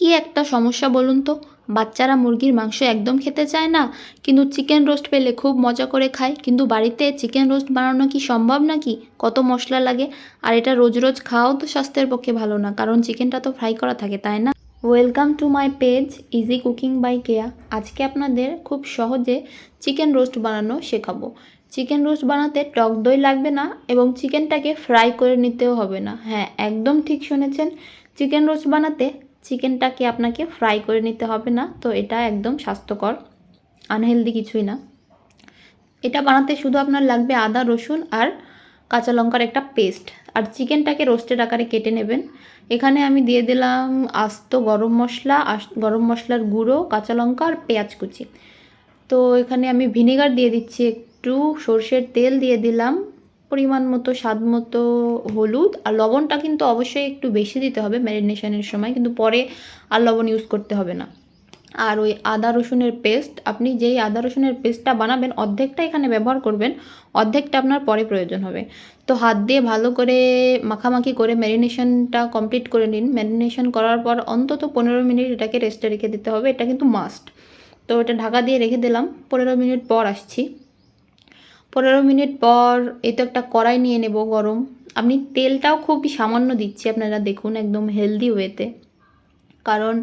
কি একটা সমস্যা বলুন তো? বাচ্চারা মুরগির মাংস একদম খেতে চায় না, কিন্তু চিকেন রোস্ট পেলে খুব মজা করে খায়। কিন্তু বাড়িতে চিকেন রোস্ট বানানো কি সম্ভব নাকি? কত মশলা লাগে? আর এটা রোজ রোজ খাওয়াও তো স্বাস্থ্যের পক্ষে ভালো না, কারণ চিকেনটা তো ফ্রাই করা থাকে, তাই না? Welcome to my page easy cooking by Keya আজকে আপনাদের খুব সহজে চিকেন রোস্ট বানানো শেখাবো। চিকেন রোস্ট বানাতে টক দই লাগবে না এবং চিকেনটাকে ফ্রাই করে নিতেও হবে না। হ্যাঁ একদম ঠিক শুনেছেন। চিকেন রোস্ট বানাতে চিকেনটাকে আপনাকে ফ্রাই করে নিতে হবে না? তো এটা একদম স্বাস্থ্যকর আনহেলদি কিছুই না। এটা বানাতে শুধু আপনার লাগবে আদা, রসুন আর কাঁচা লঙ্কার একটা পেস্ট আর চিকেনটাকে রোস্টেড আকারে কেটে নেবেন। এখানে আমি দিয়ে দিলাম আস্ত গরম মশলা গরম মশলার গুঁড়ো, কাঁচা লঙ্কা আর পেঁয়াজ কুচি। তো এখানে আমি ভিনেগার দিয়ে দিচ্ছি একটু, সর্ষের তেল দিয়ে দিলাম। পরিমাণ মতো, স্বাদ মতো হলুদ আর লবণটা কিন্তু অবশ্যই একটু বেশি দিতে হবে ম্যারিনেশনের সময়, কিন্তু পরে আর লবণ ইউজ করতে হবে না। আর ওই আদা রসুনের পেস্ট আপনি যেই আদা রসুনের পেস্টটা বানাবেন, অর্ধেকটা এখানে ব্যবহার করবেন, অর্ধেকটা আপনার পরে প্রয়োজন হবে। তো হাত দিয়ে ভালো করে মাখামাখি করে ম্যারিনেশনটা কমপ্লিট করে নিন। ম্যারিনেশন করার পর অন্তত পনেরো মিনিট এটাকে রেস্টে রেখে দিতে হবে, এটা কিন্তু মাস্ট তো এটা ঢাকা দিয়ে রেখে দিলাম, পনেরো মিনিট পর আসছি। পনেরো মিনিট পর এই তো একটা কড়াই নিয়ে নেব গরম। আমি তেলটাও খুব সামান্য দিচ্ছি, আপনারা দেখুন একদম হেলদি ওয়েতে কারণ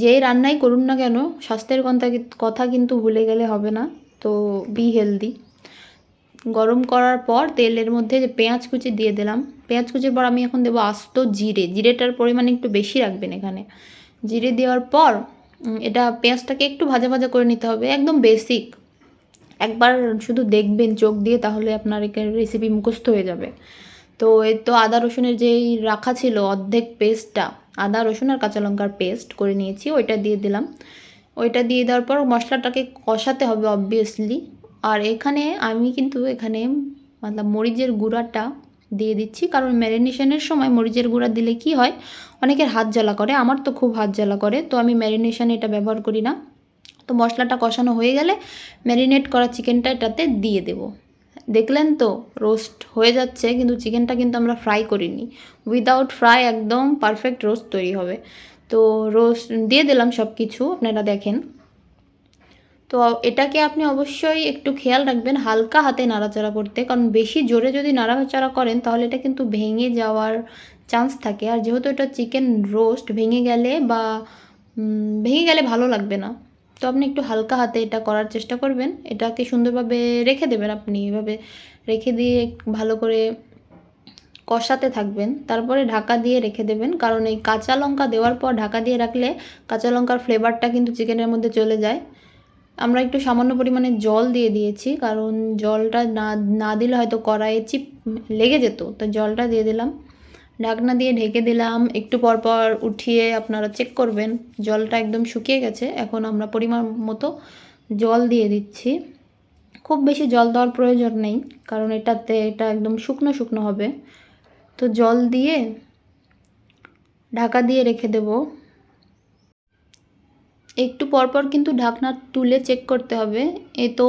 যেই রান্নাই করুন না কেন, স্বাস্থ্যের কথা কথা কিন্তু ভুলে গেলে হবে না। তো বি হেলদি গরম করার পর তেলের মধ্যে যে পেঁয়াজ কুচি দিয়ে দিলাম। পেঁয়াজ কুচির পর আমি এখন দেবো আস্ত জিরে। জিরেটার পরিমাণ একটু বেশি রাখবেন এখানে। জিরে দেওয়ার পর এটা পেঁয়াজটাকে একটু ভাজা ভাজা করে নিতে হবে, একদম বেসিক একবার শুধু দেখবেন চোখ দিয়ে, তাহলে আপনার রেসিপি মুখস্থ হয়ে যাবে। তো এই তো আদা রসুনের যেই রাখা ছিল, অর্ধেক পেস্টটা আদা রসুন আর কাঁচা লঙ্কার পেস্ট করে নিয়েছি, ওইটা দিয়ে দিলাম। ওইটা দিয়ে দেওয়ার পর মশলাটাকে কষাতে হবে অবভিয়াসলি আর এখানে আমি কিন্তু এখানে মতলব মরিচের গুঁড়াটা দিয়ে দিচ্ছি, কারণ ম্যারিনেশনের সময় মরিচের গুঁড়া দিলে কি হয়, অনেকের হাত জ্বালা করে, আমার তো খুব হাত জ্বালা করে, তো আমি ম্যারিনেশনে এটা ব্যবহার করি না। তো মশলাটা কষানো হয়ে গেলে ম্যারিনেট করা চিকেনটা এটাতে দিয়ে দেবো। দেখলেন তো রোস্ট হয়ে যাচ্ছে, কিন্তু চিকেনটা কিন্তু আমরা ফ্রাই করিনি। উইদাউট ফ্রাই একদম পারফেক্ট রোস্ট তৈরি হবে। তো রোস্ট দিয়ে দিলাম সব কিছু আপনারা দেখেন। তো এটাকে আপনি অবশ্যই একটু খেয়াল রাখবেন, হালকা হাতে নাড়াচাড়া করতে, কারণ বেশি জোরে যদি নাড়াচাড়া করেন, তাহলে এটা কিন্তু ভেঙে যাওয়ার চান্স থাকে। আর যেহেতু এটা চিকেন রোস্ট ভেঙে গেলে বা ভেঙে গেলে ভালো লাগবে না। তো আপনি একটু হালকা হাতে এটা করার চেষ্টা করবেন। এটাকে সুন্দরভাবে রেখে দেবেন আপনি। এভাবে রেখে দিয়ে ভালো করে কষাতে থাকবেন। তারপরে ঢাকা দিয়ে রেখে দেবেন। কারণ এই কাঁচা লঙ্কা দেওয়ার পর ঢাকা দিয়ে রাখলে কাঁচা লঙ্কার ফ্লেভারটা কিন্তু চিকেনের মধ্যে চলে যায়। আমরা একটু সামান্য পরিমাণে জল দিয়ে দিয়েছি। কারণ জলটা না না দিলে হয়তো কড়াইয়ে চিপ লেগে যেত। তো জলটা দিয়ে দিলাম। ঢাকনা দিয়ে ঢেকে দিলাম। একটু পর পর উঠিয়ে আপনারা চেক করবেন। জলটা একদম শুকিয়ে গেছে। এখন আমরা পরিমাণ মতো জল দিয়ে দিচ্ছি। খুব বেশি জল দেওয়ার প্রয়োজন নেই, কারণ এটাতে এটা একদম শুকনো শুকনো হবে। তো জল দিয়ে ঢাকা দিয়ে রেখে দেবো। একটু পরপর কিন্তু ঢাকনা তুলে চেক করতে হবে। এ তো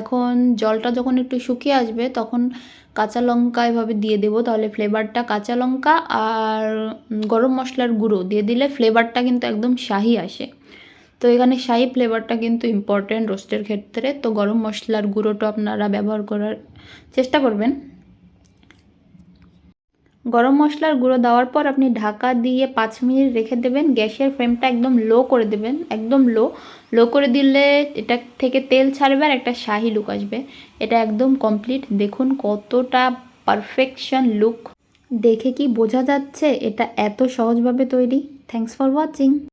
এখন জলটা যখন একটু শুকিয়ে আসবে, তখন কাঁচা লঙ্কা এভাবে দিয়ে দেবো। তাহলে ফ্লেভারটা কাঁচা লঙ্কা আর গরম মশলার গুঁড়ো দিয়ে দিলে ফ্লেভারটা কিন্তু একদম শাহি আসে। তো এখানে শাহি ফ্লেভারটা কিন্তু ইম্পর্ট্যান্ট রোস্টের ক্ষেত্রে। তো গরম মশলার গুঁড়োটা আপনারা ব্যবহার করার চেষ্টা করবেন। গরম মশলার গুঁড়ো দেওয়ার পর আপনি ঢাকা দিয়ে পাঁচ মিনিট রেখে দেবেন। গ্যাসের ফ্লেমটা একদম লো করে দেবেন, একদম লো লো করে দিলে এটা থেকে তেল ছাড়বে আর একটা শাহি লুক আসবে। এটা একদম কমপ্লিট দেখুন কতটা পারফেকশন লুক দেখে কি বোঝা যাচ্ছে? এটা এত সহজভাবে তৈরি। Thanks for watching